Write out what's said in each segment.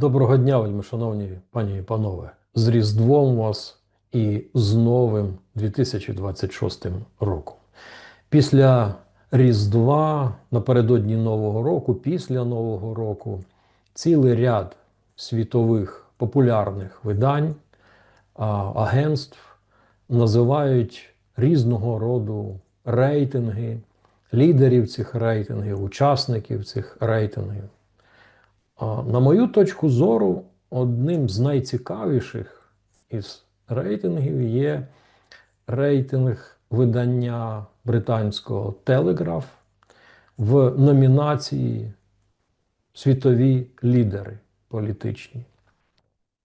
Доброго дня, вельми шановні пані і панове. З Різдвом вас і з новим 2026 роком. Після Різдва, напередодні Нового року, після Нового року, цілий ряд світових популярних видань, агентств називають різного роду рейтинги, лідерів цих рейтингів, учасників цих рейтингів. На мою точку зору, одним з найцікавіших із рейтингів є рейтинг видання британського Телеграф в номінації Світові лідери політичні.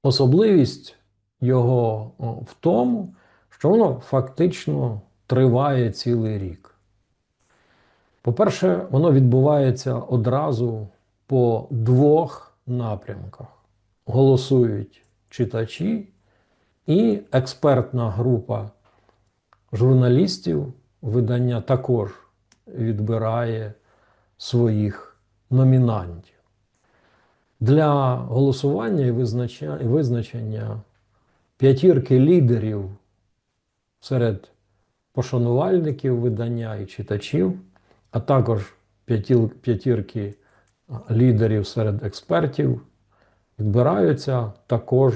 Особливість його в тому, що воно фактично триває цілий рік. По-перше, воно відбувається одразу по двох напрямках: голосують читачі і експертна група журналістів видання також відбирає своїх номінантів. Для голосування і визначення, п'ятірки лідерів серед пошанувальників видання і читачів, а також п'ятірки лідерів серед експертів, відбираються також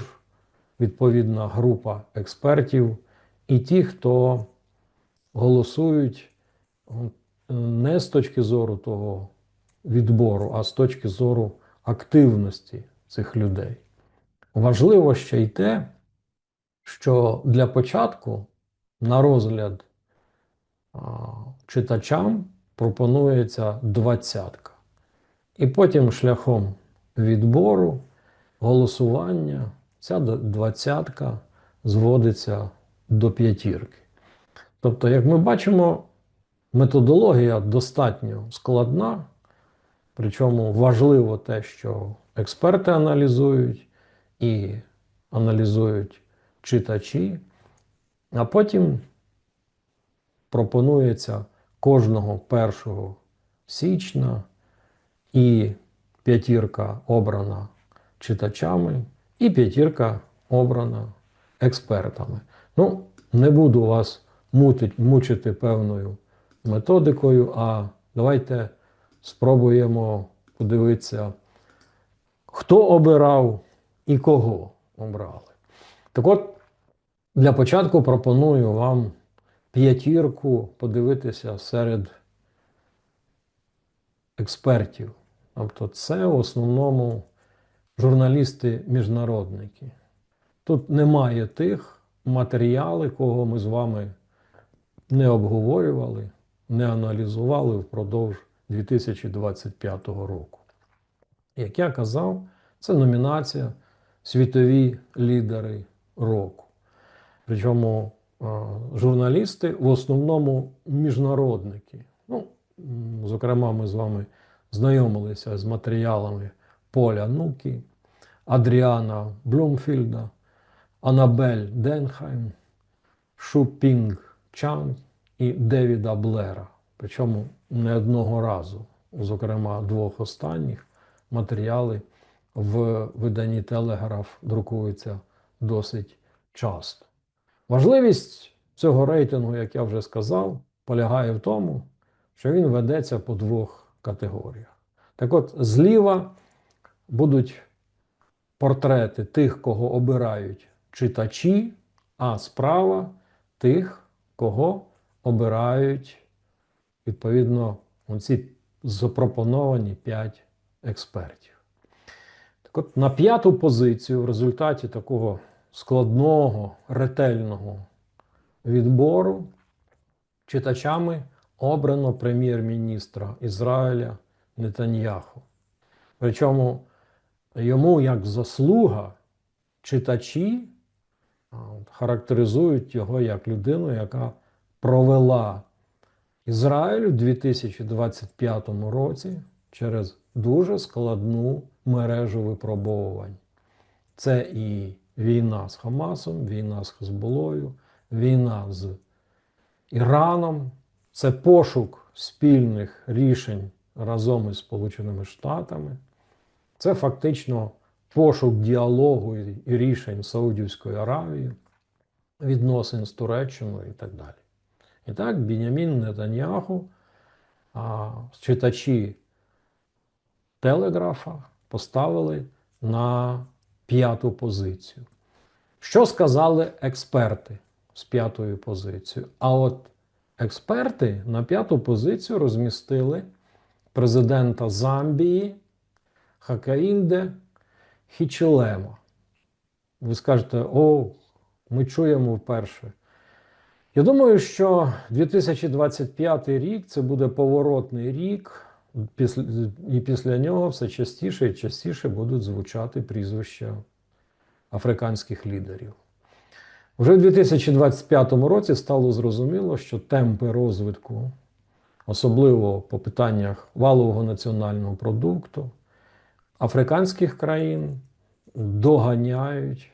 відповідна група експертів і ті, хто голосують не з точки зору того відбору, а з точки зору активності цих людей. Важливо ще й те, що для початку на розгляд читачам пропонується двадцятка. І потім шляхом відбору, голосування, ця двадцятка зводиться до п'ятірки. Тобто, як ми бачимо, методологія достатньо складна, причому важливо те, що експерти аналізують і аналізують читачі, а потім пропонується кожного 1 січня і п'ятірка обрана читачами, і п'ятірка обрана експертами. Ну, не буду вас мутить, мучити певною методикою, а давайте спробуємо подивитися, хто обирав і кого обрали. Так от, для початку пропоную вам п'ятірку подивитися серед експертів. Тобто, це в основному журналісти-міжнародники. Тут немає тих матеріалів, кого ми з вами не обговорювали, не аналізували впродовж 2025 року. Як я казав, це номінація Світові лідери року. Причому журналісти в основному міжнародники. Ну, зокрема, ми з вами знайомилися з матеріалами Поля Нукі, Адріана Блумфільда, Анабель Денхайм, Шупінг Чан і Девіда Блера. Причому не одного разу, зокрема двох останніх матеріали в виданні Телеграф друкуються досить часто. Важливість цього рейтингу, як я вже сказав, полягає в тому, що він ведеться по двох категоріях. Так от, зліва будуть портрети тих, кого обирають читачі, а справа тих, кого обирають, відповідно, оці запропоновані 5 експертів. Так от, на п'яту позицію в результаті такого складного, ретельного відбору читачами обрано прем'єр-міністра Ізраїля Нетаньяху. Причому йому як заслуга читачі характеризують його як людину, яка провела Ізраїль у 2025 році через дуже складну мережу випробовувань. Це і війна з Хамасом, війна з Хезболою, війна з Іраном, це пошук спільних рішень разом із Сполученими Штатами. Це фактично пошук діалогу і рішень з Саудівською Аравією, відносин з Туреччиною і так далі. І так, Бінямін Нетаньяху, а, читачі телеграфа поставили на п'яту позицію. Що сказали експерти з п'ятою позицією? А от експерти на п'яту позицію розмістили президента Замбії Хакаінде Хічелема. Ви скажете, о, ми чуємо вперше. Я думаю, що 2025 рік це буде поворотний рік, і після нього все частіше і частіше будуть звучати прізвища африканських лідерів. Вже в 2025 році стало зрозуміло, що темпи розвитку, особливо по питаннях валового національного продукту, африканських країн доганяють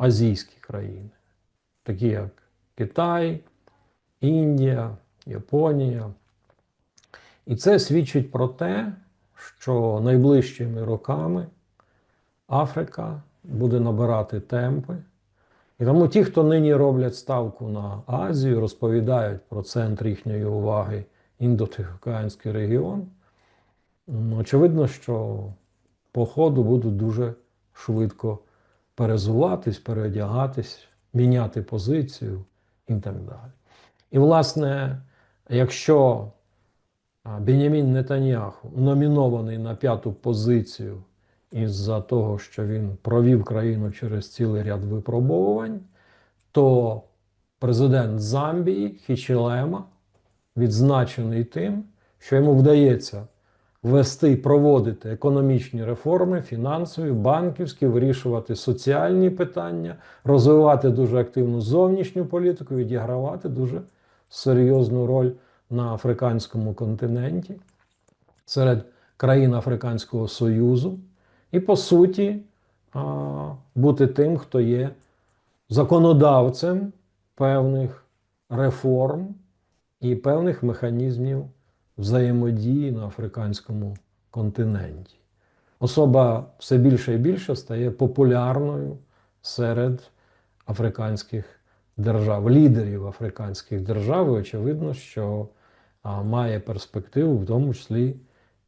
азійські країни, такі як Китай, Індія, Японія. І це свідчить про те, що найближчими роками Африка буде набирати темпи. І тому ті, хто нині роблять ставку на Азію, розповідають про центр їхньої уваги індотихоокеанський регіон, очевидно, що по ходу будуть дуже швидко перезуватись, переодягатись, міняти позицію і так далі. І, власне, якщо Бенямін Нетаньяху номінований на п'яту позицію із-за того, що він провів країну через цілий ряд випробовувань, то президент Замбії Хічілема відзначений тим, що йому вдається вести проводити економічні реформи, фінансові, банківські, вирішувати соціальні питання, розвивати дуже активну зовнішню політику, відігравати дуже серйозну роль на африканському континенті серед країн Африканського Союзу, і, по суті, бути тим, хто є законодавцем певних реформ і певних механізмів взаємодії на африканському континенті. Особа все більше і більше стає популярною серед африканських держав, лідерів африканських держав. І очевидно, що має перспективу, в тому числі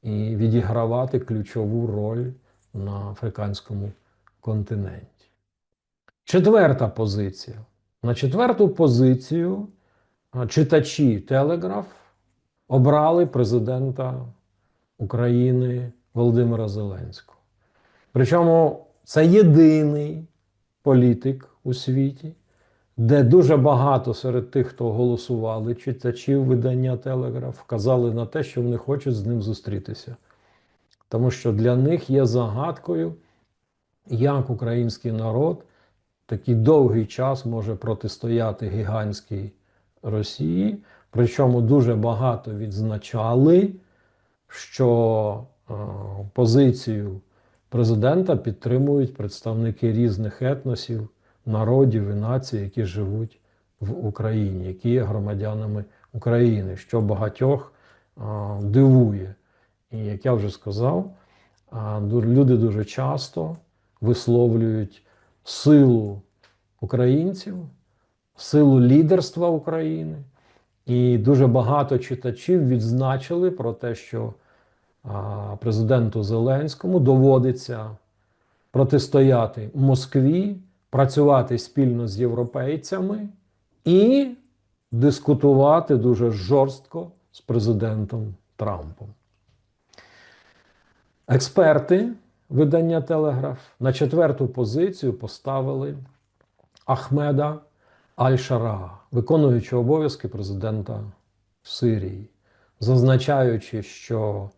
і відігравати ключову роль на африканському континенті. Четверта позиція. На четверту позицію читачі Телеграф обрали президента України Володимира Зеленського. Причому це єдиний політик у світі, де дуже багато серед тих, хто голосували, читачів видання Телеграф, вказали на те, що вони хочуть з ним зустрітися. Тому що для них є загадкою, як український народ такий довгий час може протистояти гігантській Росії. Причому дуже багато відзначали, що е, позицію президента підтримують представники різних етносів, народів і націй, які живуть в Україні, які є громадянами України, що багатьох е, дивує. І як я вже сказав, люди дуже часто висловлюють силу українців, силу лідерства України. І дуже багато читачів відзначили про те, що президенту Зеленському доводиться протистояти Москві, працювати спільно з європейцями і дискутувати дуже жорстко з президентом Трампом. Експерти видання Телеграф на четверту позицію поставили Ахмеда Аль-Шара, виконуючи обов'язки президента Сирії, зазначаючи, що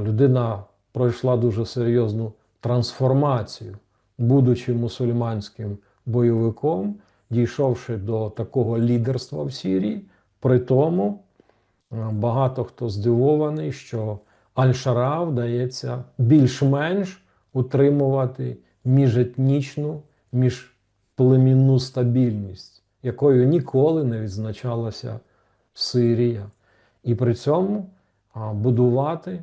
людина пройшла дуже серйозну трансформацію, будучи мусульманським бойовиком, дійшовши до такого лідерства в Сирії. При тому багато хто здивований, що Аль-Шара вдається більш-менш утримувати міжетнічну, міжплемінну стабільність, якою ніколи не відзначалася Сирія. І при цьому будувати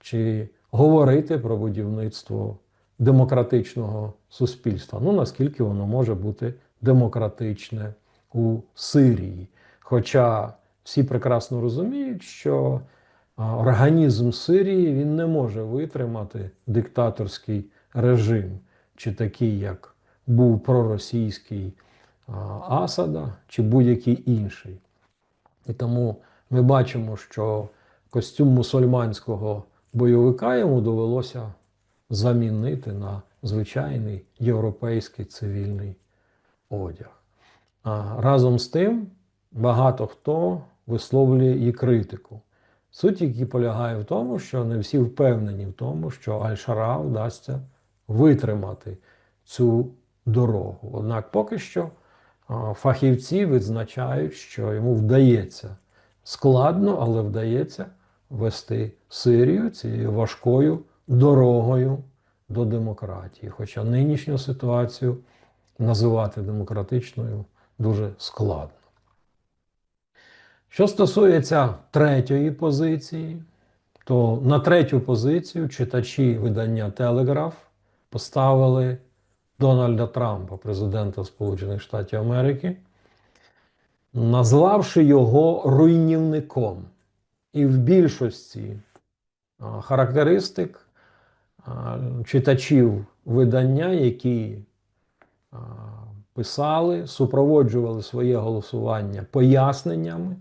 чи говорити про будівництво демократичного суспільства. Ну, наскільки воно може бути демократичне у Сирії. Хоча всі прекрасно розуміють, що організм Сирії він не може витримати диктаторський режим, чи такий, як був проросійський Асада, чи будь-який інший. І тому ми бачимо, що костюм мусульманського бойовика йому довелося замінити на звичайний європейський цивільний одяг. А разом з тим багато хто висловлює і критику. Суть, які полягає в тому, що не всі впевнені в тому, що Аль-Шара вдасться витримати цю дорогу. Однак поки що фахівці відзначають, що йому вдається складно, але вдається вести Сирію цією важкою дорогою до демократії. Хоча нинішню ситуацію називати демократичною дуже складно. Що стосується третьої позиції, то на третю позицію читачі видання Телеграф поставили Дональда Трампа, президента Сполучених Штатів Америки, назвавши його руйнівником. І в більшості характеристик читачів видання, які писали, супроводжували своє голосування поясненнями,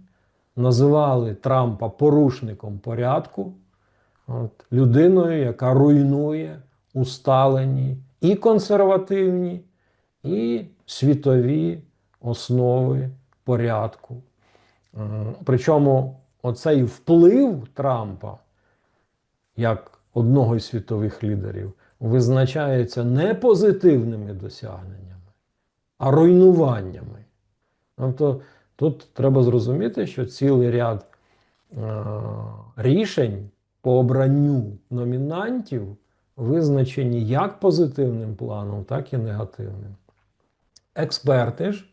називали Трампа порушником порядку, от, людиною, яка руйнує усталені і консервативні, і світові основи порядку. Е, Причому оцей вплив Трампа як одного із світових лідерів визначається не позитивними досягненнями, а руйнуваннями. Тобто тут треба зрозуміти, що цілий ряд е, рішень по обранню номінантів визначені як позитивним планом, так і негативним. Експерти ж,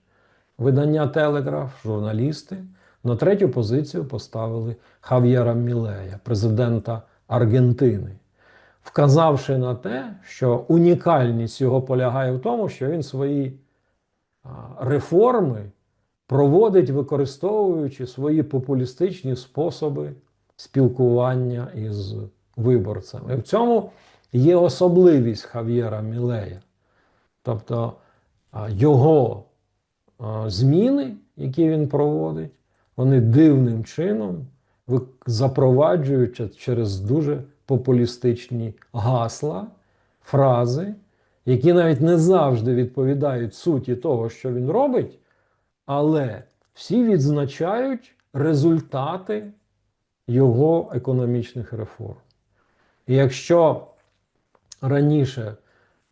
видання Телеграф, журналісти на третю позицію поставили Хав'єра Мілея, президента Аргентини, вказавши на те, що унікальність його полягає в тому, що він свої реформи проводить, використовуючи свої популістичні способи спілкування із виборцями. В цьому є особливість Хав'єра Мілея. Тобто його зміни, які він проводить, вони дивним чином ви- запроваджують ча- через дуже популістичні гасла, фрази, які навіть не завжди відповідають суті того, що він робить, але всі відзначають результати його економічних реформ. І якщо раніше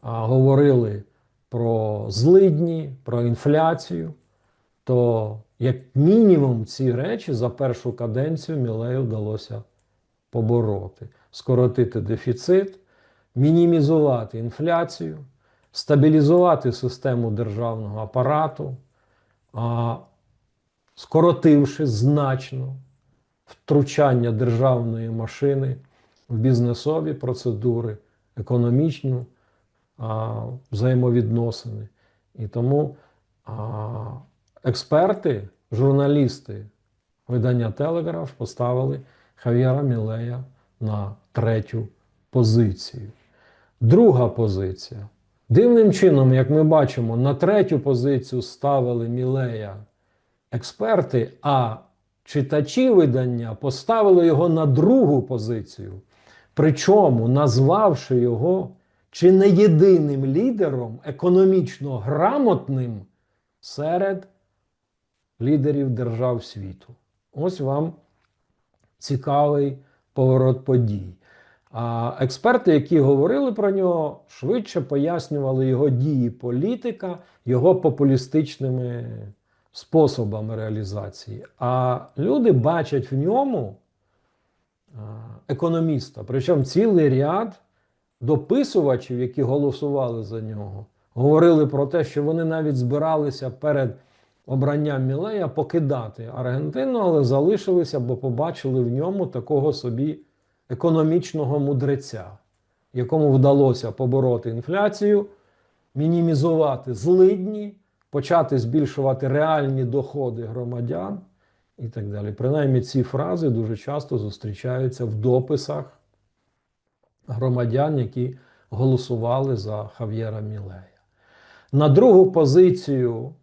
а, говорили про злидні, про інфляцію, то як мінімум ці речі за першу каденцію Мілею вдалося побороти, скоротити дефіцит, мінімізувати інфляцію, стабілізувати систему державного апарату, скоротивши значно втручання державної машини в бізнесові процедури, економічну а, взаємовідносини. І тому експерти, журналісти видання Телеграф поставили Хав'єра Мілея на третю позицію. Друга позиція. Дивним чином, як ми бачимо, на третю позицію ставили Мілея експерти, а читачі видання поставили його на другу позицію. Причому назвавши його чи не єдиним лідером економічно грамотним серед лідерів держав світу. Ось вам цікавий поворот подій. А експерти, які говорили про нього, швидше пояснювали його дії політика, його популістичними способами реалізації. А люди бачать в ньому економіста. Причому цілий ряд дописувачів, які голосували за нього, говорили про те, що вони навіть збиралися перед обранням Мілея покидати Аргентину, але залишилися, бо побачили в ньому такого собі економічного мудреця. якому вдалося побороти інфляцію, мінімізувати злидні, почати збільшувати реальні доходи громадян і так далі. Принаймні ці фрази дуже часто зустрічаються в дописах громадян, які голосували за Хав'єра Мілея. На другу позицію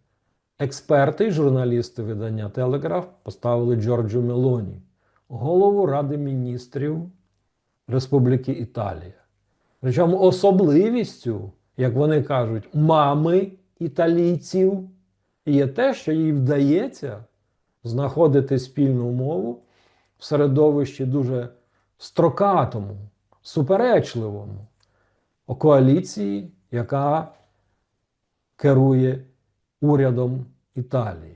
експерти і журналісти видання Телеграф поставили Джорджу Мелоні, голову Ради міністрів Республіки Італія. Причому особливістю, як вони кажуть, мами італійців є те, що їй вдається знаходити спільну мову в середовищі дуже строкатому, суперечливому коаліції, яка керує урядом Італії.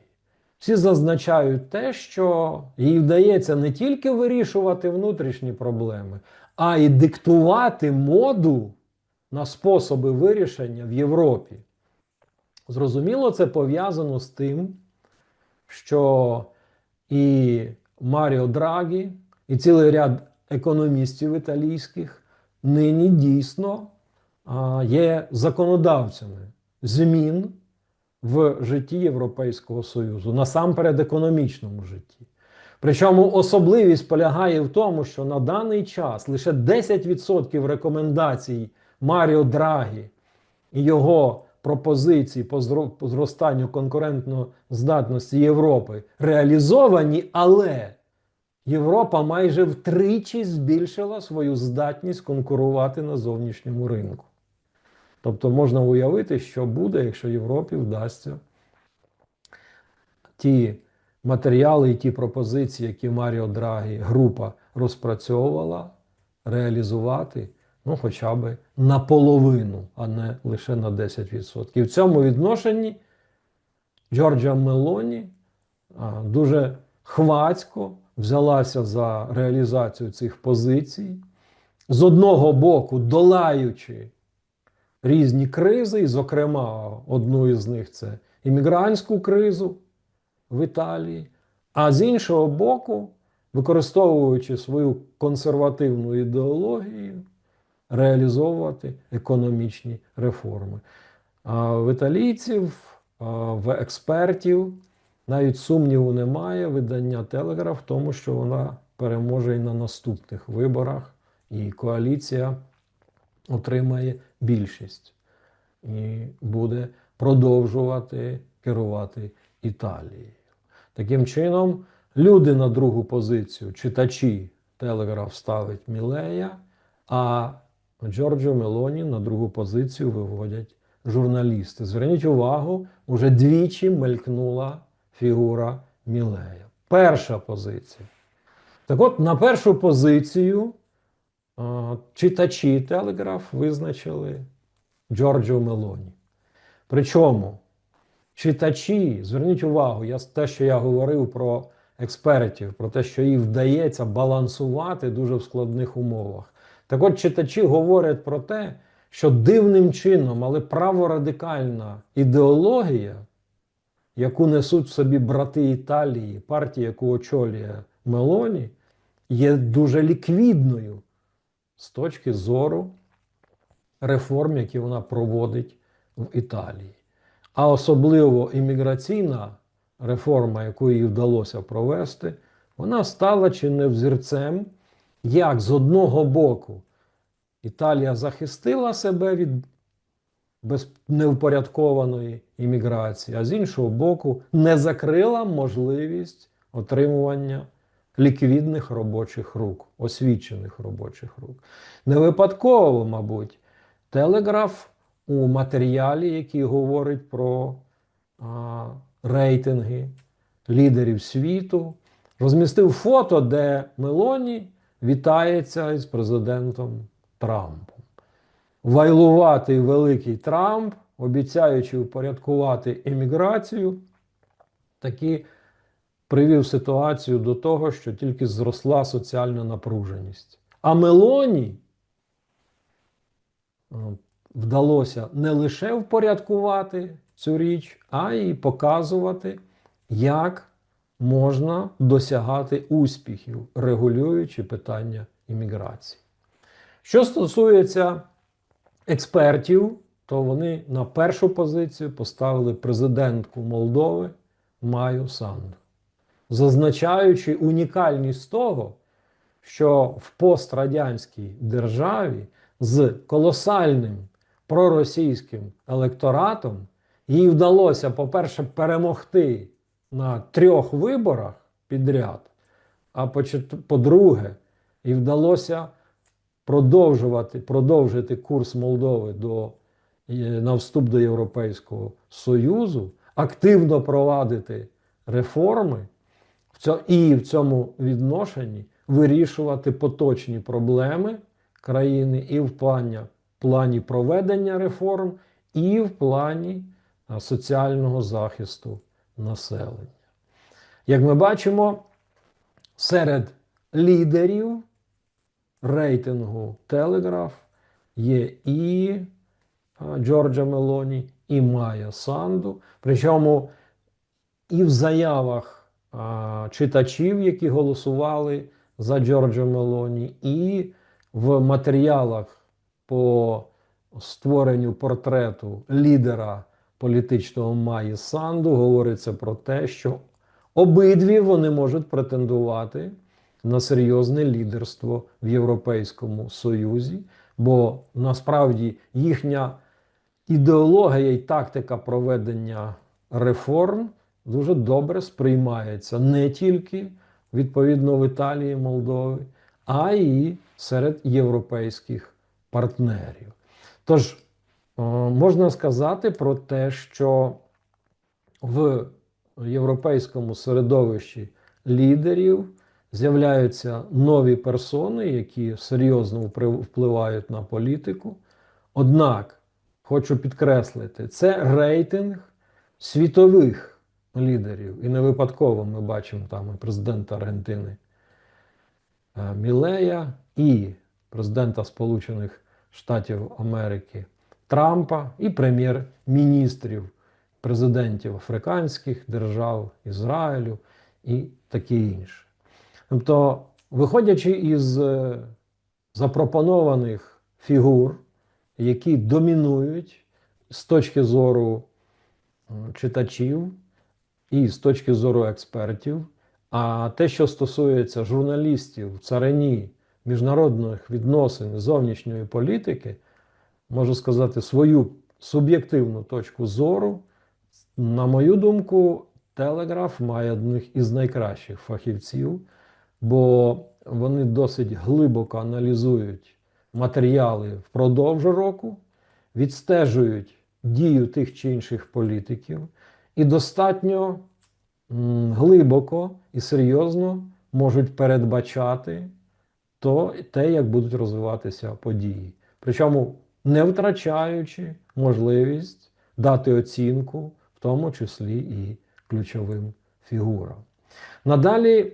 Всі зазначають те, що їй вдається не тільки вирішувати внутрішні проблеми, а й диктувати моду на способи вирішення в Європі. Зрозуміло, це пов'язано з тим, що і Маріо Драгі, і цілий ряд економістів італійських нині дійсно є законодавцями змін в житті Європейського Союзу, насамперед економічному житті. Причому особливість полягає в тому, що на даний час лише 10% рекомендацій Маріо Драгі і його пропозицій по зростанню конкурентно-здатності Європи реалізовані, але Європа майже втричі збільшила свою здатність конкурувати на зовнішньому ринку. Тобто можна уявити, що буде, якщо Європі вдасться ті матеріали і ті пропозиції, які Маріо Драгі група розпрацьовувала, реалізувати ну, хоча б наполовину, а не лише на 10%. І в цьому відношенні Джорджа Мелоні дуже хвацько взялася за реалізацію цих позицій, з одного боку долаючи різні кризи, і, зокрема, одну із них це іммігрантську кризу в Італії, а з іншого боку, використовуючи свою консервативну ідеологію, реалізовувати економічні реформи. А в італійців, в експертів навіть сумніву немає видання Телеграф в тому, що вона переможе і на наступних виборах, і коаліція отримає більшість і буде продовжувати керувати Італією. Таким чином, люди на другу позицію, читачі Телеграф ставить Мілея, а Джорджо Мелоні на другу позицію виводять журналісти. Зверніть увагу, уже двічі мелькнула фігура Мілея. Перша позиція. Так от, на першу позицію читачі Телеграф визначили Джорджо Мелоні. Причому читачі, зверніть увагу, я, те, що я говорив про експертів, про те, що їй вдається балансувати дуже в складних умовах. Так от читачі говорять про те, що дивним чином, але праворадикальна ідеологія, яку несуть в собі брати Італії, партія, яку очолює Мелоні, є дуже ліквідною з точки зору реформ, які вона проводить в Італії. А особливо імміграційна реформа, яку їй вдалося провести, вона стала чи не взірцем, як з одного боку Італія захистила себе від невпорядкованої імміграції, а з іншого боку, не закрила можливість отримування ліквідних робочих рук, освічених робочих рук. Не випадково, мабуть, телеграф у матеріалі, який говорить про а, рейтинги лідерів світу, розмістив фото, де Мелоні вітається із президентом Трампом. Вайлуватий великий Трамп, обіцяючи упорядкувати еміграцію, таки привів ситуацію до того, що тільки зросла соціальна напруженість. А Мелоні е, вдалося не лише впорядкувати цю річ, а й показувати, як можна досягати успіхів, регулюючи питання імміграції. Що стосується експертів, то вони на першу позицію поставили президентку Молдови Маю Санду, зазначаючи унікальність того, що в пострадянській державі з колосальним проросійським електоратом їй вдалося, по-перше, перемогти на трьох виборах підряд, а по-друге, і вдалося продовжувати, продовжити курс Молдови до, е, на вступ до Європейського Союзу, активно провадити реформи і в цьому відношенні вирішувати поточні проблеми країни і в плані, плані проведення реформ, і в плані соціального захисту населення. Як ми бачимо, серед лідерів рейтингу Телеграф є і Джорджа Мелоні, і Майя Санду. Причому і в заявах читачів, які голосували за Джорджа Мелоні, і в матеріалах по створенню портрету лідера політичного Майї Санду говориться про те, що обидві вони можуть претендувати на серйозне лідерство в Європейському Союзі, бо насправді їхня ідеологія і тактика проведення реформ дуже добре сприймається не тільки відповідно в Італії, Молдові, а й серед європейських партнерів. Тож е, можна сказати про те, що в європейському середовищі лідерів з'являються нові персони, які серйозно впливають на політику. Однак, хочу підкреслити, це рейтинг світових лідерів. І не випадково ми бачимо там і президента Аргентини е, Мілея і президента Сполучених Штатів Америки Трампа і прем'єр-міністрів президентів африканських держав, Ізраїлю і таке інше. Тобто, виходячи із е, запропонованих фігур, які домінують з точки зору читачів і з точки зору експертів, а те, що стосується журналістів, царині, міжнародних відносин, зовнішньої політики, можу сказати свою суб'єктивну точку зору. На мою думку, Телеграф має одних із найкращих фахівців, бо вони досить глибоко аналізують матеріали впродовж року, відстежують дію тих чи інших політиків і достатньо глибоко і серйозно можуть передбачати то, те, як будуть розвиватися події. Причому не втрачаючи можливість дати оцінку, в тому числі і ключовим фігурам. Надалі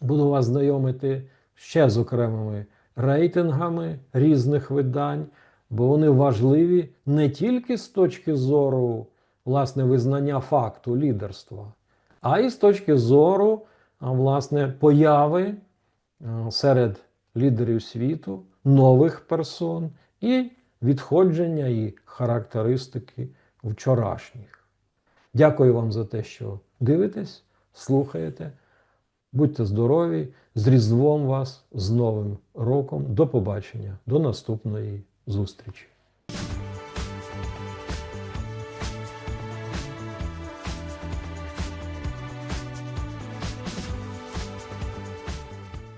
буду вас знайомити ще з окремими рейтингами різних видань, бо вони важливі не тільки з точки зору власне визнання факту лідерства, а й з точки зору власне появи серед лідерів світу нових персон і відходження і характеристики вчорашніх. Дякую вам за те, що дивитесь, слухаєте. Будьте здорові! З Різдвом вас, з Новим роком. До побачення, до наступної зустрічі!